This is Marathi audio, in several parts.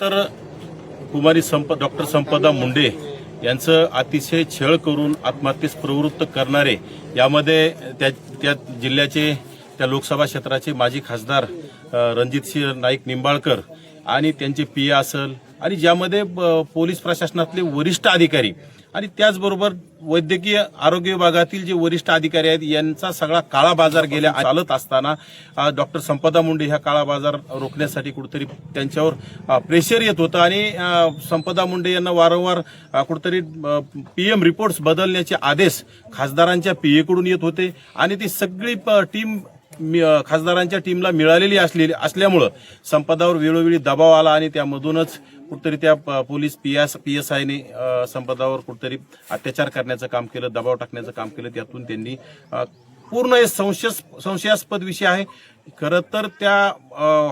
तर कुमारी संप डॉक्टर संपदा मुंडे यांचं अतिशय छळ करून आत्महत्येस प्रवृत्त करणारे यामध्ये त्या त्या जिल्ह्याचे त्या लोकसभा क्षेत्राचे माजी खासदार रणजितसिंह नाईक निंबाळकर आणि त्यांचे पी असल आणि ज्यामध्ये ब- पोलीस प्रशासनातले वरिष्ठ अधिकारी आणि त्याचबरोबर वैद्यकीय आरोग्य विभागातील जे वरिष्ठ अधिकारी आहेत यांचा सगळा काळा बाजार गेल्या चालत असताना डॉक्टर संपदा मुंडे ह्या काळा बाजार रोखण्यासाठी कुठेतरी त्यांच्यावर प्रेशर येत होतं. आणि संपदा मुंडे यांना वारंवार कुठेतरी पीएम रिपोर्ट्स बदलण्याचे आदेश खासदारांच्या पीएकडून येत होते. आणि ती सगळी टीम खासदारांच्या टीमला मिळालेली असलेली असल्यामुळं संपदावर वेळोवेळी दबाव आला आणि त्यामधूनच कुठतरी त्या प- police P S P S आयने संपदावर कुठतरी अत्याचार करण्याचं काम केलं दबाव टाकण्याचं काम केलं त्यातून त्यांनी पूर्ण हे संशय संशयास्पद विषय आहे. खरं तर त्या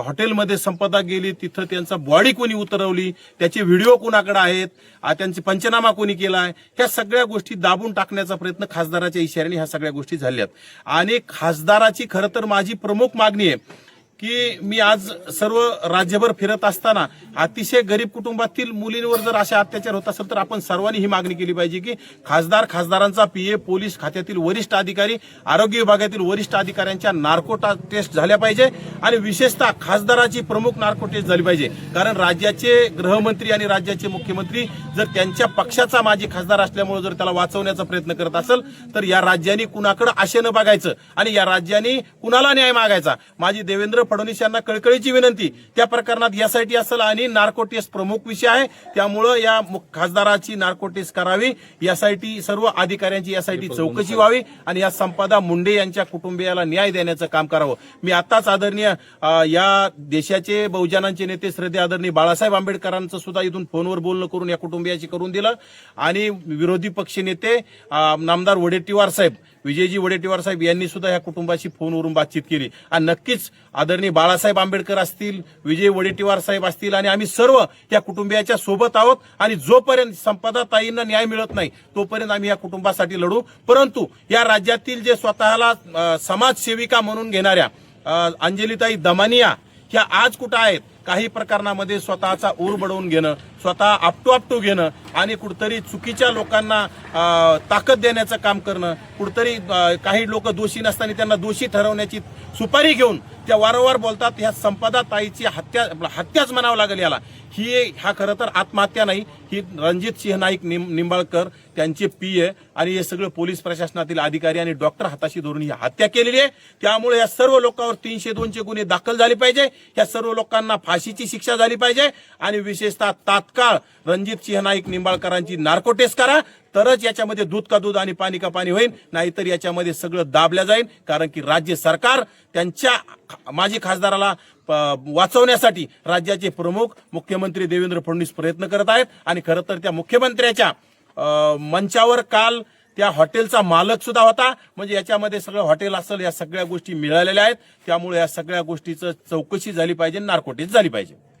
हॉटेलमध्ये संपदा गेली तिथं त्यांचा बॉडी कोणी उतरवली त्याचे व्हिडिओ कोणाकडे आहेत त्यांचे पंचनामा कोणी केलाय ह्या सगळ्या गोष्टी दाबून टाकण्याचा प्रयत्न खासदाराच्या इशाऱ्याने ह्या सगळ्या गोष्टी झाल्यात. आणि खासदाराची खरं तर माझी प्रमुख मागणी आहे की मी आज सर्व राज्यभर फिरत असताना अतिशय गरीब कुटुंबातील मुलींवर जर अशा अत्याचार होत असेल तर आपण सर्वांनी ही मागणी केली पाहिजे की खासदार खासदारांचा पीए पोलीस खात्यातील वरिष्ठ अधिकारी आरोग्य विभागातील वरिष्ठ अधिकाऱ्यांच्या नार्कोटा टेस्ट झाल्या पाहिजे आणि विशेषतः खासदाराची प्रमुख नार्को टेस्ट झाली पाहिजे. कारण राज्याचे गृहमंत्री आणि राज्याचे मुख्यमंत्री जर त्यांच्या पक्षाचा माजी खासदार असल्यामुळे जर त्याला वाचवण्याचा प्रयत्न करत असेल तर या राज्याने कुणाकडे आशेनं बघायचं आणि या राज्याने कुणाला न्याय मागायचा? माझी देवेंद्र फडणवीस यांना कळकळीची विनंती. त्या प्रकरणात यासाठी असेल आणि नार्को टेस्ट प्रमुख विषय आहे. त्यामुळं या खासदाराची नार्को टेस्ट करावी यासाठी सर्व अधिकाऱ्यांची यासाठी चौकशी व्हावी आणि या संपदा मुंडे यांच्या कुटुंबियाला न्याय देण्याचं काम करावं. मी आताच आदरणीय या देशाचे बहुजनांचे नेते श्रद्धे आदरणीय बाळासाहेब आंबेडकरांचं सुद्धा इथून फोनवर बोलणं करून या कुटुंबियाची करून दिलं. आणि विरोधी पक्ष नेते नामदार वडेट्टीवार साहेब विजयजी वडेट्टीवार साहेब यांनी सुद्धा या कुटुंबाशी फोनवरून बातचीत केली. आणि नक्कीच आदरणीय बाळासाहेब आंबेडकर असतील विजय वडेट्टीवार साहेब असतील आणि आम्ही सर्व या कुटुंबियाच्या सोबत आहोत आणि जोपर्यंत संपदा ताईंना न्याय मिळत नाही तोपर्यंत आम्ही या कुटुंबासाठी लढू. परंतु या राज्यातील जे स्वतःला समाजसेविका म्हणून घेणाऱ्या अंजलीताई दमानिया ह्या आज कुठं आहेत? काही प्रकरणामध्ये स्वतःचा ऊर बडवून घेणं स्वतः आपटू आपटू घेणं आणि कुठतरी चुकीच्या लोकांना ताकद देण्याचं काम करणं कुठतरी काही लोक दोषी नसताना त्यांना दोषी ठरवण्याची सुपारी घेऊन त्या वारंवार बोलतात ह्या संपदा ताईची हत्या हत्याच म्हणावं लागेल याला. ही हा खरं तर आत्महत्या नाही ही रणजित सिंह नाईक निम- निंबाळकर त्यांचे पी आहे आणि हे सगळं पोलीस प्रशासनातील अधिकारी आणि डॉक्टर हाताशी धरून ही हत्या केलेली आहे. त्यामुळे या सर्व लोकांवर तीनशे दोनशे गुन्हे दाखल झाले पाहिजे. या सर्व लोकांना फाशीची शिक्षा झाली पाहिजे. आणि विशेषतः तात्काळ रणजित सिंह नाईक निंबाळकरांची नार्को टेस्ट करा. तरच याच्यामध्ये दूध का दूध आणि पाणी का पाणी होईल. नाहीतर याच्यामध्ये सगळं दाबल्या जाईल. कारण की राज्य सरकार त्यांच्या माजी खासदाराला प- वाचवण्यासाठी राज्याचे प्रमुख मुख्यमंत्री देवेंद्र फडणवीस प्रयत्न करत आहेत. आणि खरं तर त्या मुख्यमंत्र्याच्या मंचावर काल त्या हॉटेलचा मालक सुद्धा होता. म्हणजे याच्यामध्ये सगळं हॉटेल असेल या सगळ्या गोष्टी मिळालेल्या आहेत. त्यामुळे या सगळ्या गोष्टीचं चौकशी झाली पाहिजे नार्कोटीस झाली पाहिजे.